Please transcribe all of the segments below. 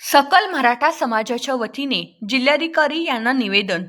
सकल मराठा समाजाच्या वतीने जिल्हाधिकारी यांना निवेदन.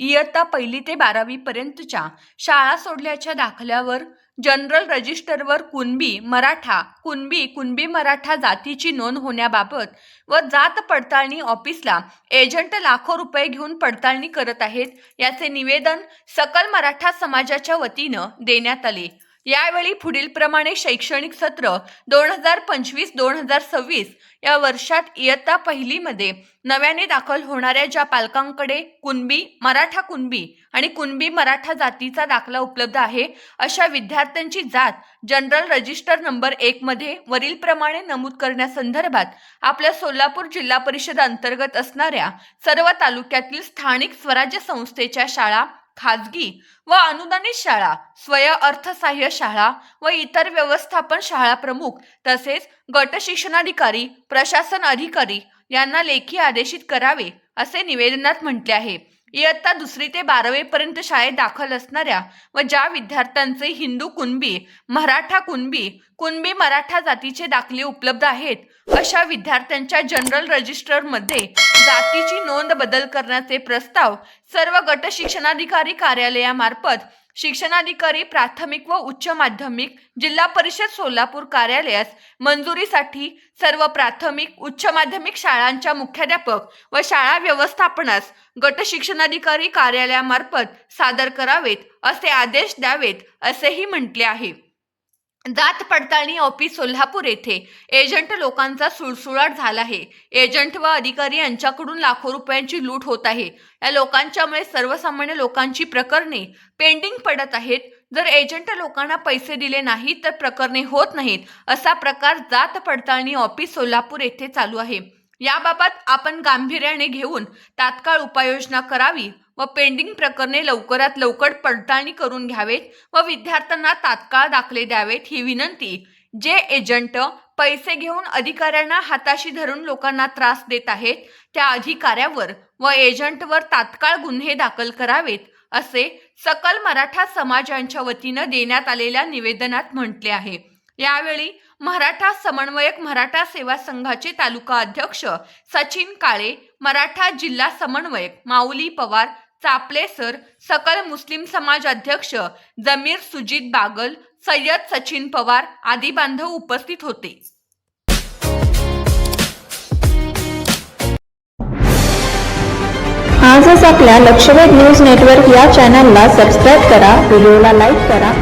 इयत्ता पहिली ते बारावी पर्यंतच्या शाळा सोडल्याच्या दाखल्यावर जनरल रजिस्टरवर कुणबी मराठा कुणबी कुणबी मराठा जातीची नोंद होण्याबाबत व जात पडताळणी ऑफिसला एजंट लाखो रुपये घेऊन पडताळणी करत आहेत याचे निवेदन सकल मराठा समाजाच्या वतीनं देण्यात आले. यावेळी पुढीलप्रमाणे शैक्षणिक सत्र दोन हजार पंचवीस दोन हजार सव्वीस या वर्षात इयत्ता पहिलीमध्ये नव्याने दाखल होणाऱ्या ज्या पालकांकडे कुणबी मराठा कुणबी आणि कुणबी मराठा जातीचा दाखला उपलब्ध आहे अशा विद्यार्थ्यांची जात जनरल रजिस्टर नंबर एक मध्ये वरीलप्रमाणे नमूद करण्यासंदर्भात आपल्या सोलापूर जिल्हा परिषद अंतर्गत असणाऱ्या सर्व तालुक्यातील स्थानिक स्वराज्य संस्थेच्या शाळा खाजगी व अनुदानित शाळा स्वय अर्थसहाय्य शाळा व इतर व्यवस्थापन शाळा प्रमुख तसेच गट शिक्षणाधिकारी प्रशासन अधिकारी यांना लेखी आदेशित करावे असे निवेदनात म्हटले आहे. इयत्ता दुसरी ते बारावीपर्यंत शाळेत दाखल असणाऱ्या व ज्या विद्यार्थ्यांचे हिंदू कुणबी मराठा कुणबी कुणबी मराठा जातीचे दाखले उपलब्ध आहेत अशा विद्यार्थ्यांच्या जनरल रजिस्टरमध्ये जातीची नोंद बदल करण्याचे प्रस्ताव सर्व गट शिक्षणाधिकारी कार्यालयामार्फत शिक्षणाधिकारी प्राथमिक व उच्च माध्यमिक जिल्हा परिषद सोलापूर कार्यालयास मंजुरीसाठी सर्व प्राथमिक उच्च माध्यमिक शाळांच्या मुख्याध्यापक व शाळा व्यवस्थापनास गट शिक्षणाधिकारी कार्यालयामार्फत सादर करावेत असे आदेश द्यावेत असेही म्हटले आहे. जात पडताळणी ऑफिस सोलापूर येथे. एजंट लोकांचा सुळसुळाट झाला आहे. एजंट व अधिकारी यांच्याकडून लाखो रुपयांची लूट होत आहे. या लोकांच्यामुळे सर्वसामान्य लोकांची प्रकरणे पेंडिंग पडत आहेत. जर एजंट लोकांना पैसे दिले नाही तर प्रकरणे होत नाहीत असा प्रकार जात पडताळणी ऑफिस सोलापूर येथे चालू आहे. याबाबत आपण गांभीर्याने घेऊन तात्काळ उपाययोजना करावी व पेंडिंग प्रकरणे लवकरात लवकर पडताळणी करून घ्यावेत व विद्यार्थ्यांना तात्काळ दाखले द्यावेत ही विनंती. जे एजंट पैसे घेऊन अधिकाऱ्यांना हाताशी धरून लोकांना त्रास देत आहेत त्या अधिकाऱ्यावर व एजंटवर तात्काळ गुन्हे दाखल करावेत असे सकल मराठा समाजांच्या वतीनं देण्यात आलेल्या निवेदनात म्हटले आहे. यावेळी मराठा समन्वयक मराठा सेवा संघाचे तालुका अध्यक्ष सचिन काळे मराठा जिल्हा समन्वयक माऊली पवार चापले सर सकल मुस्लिम समाज अध्यक्ष जमीर सुजित बागल सय्यद सचिन पवार आदी बांधव उपस्थित होते. आजच आपल्या लक्षवेध न्यूज नेटवर्क या चॅनलला सबस्क्राईब करा व्हिडिओला लाईक करा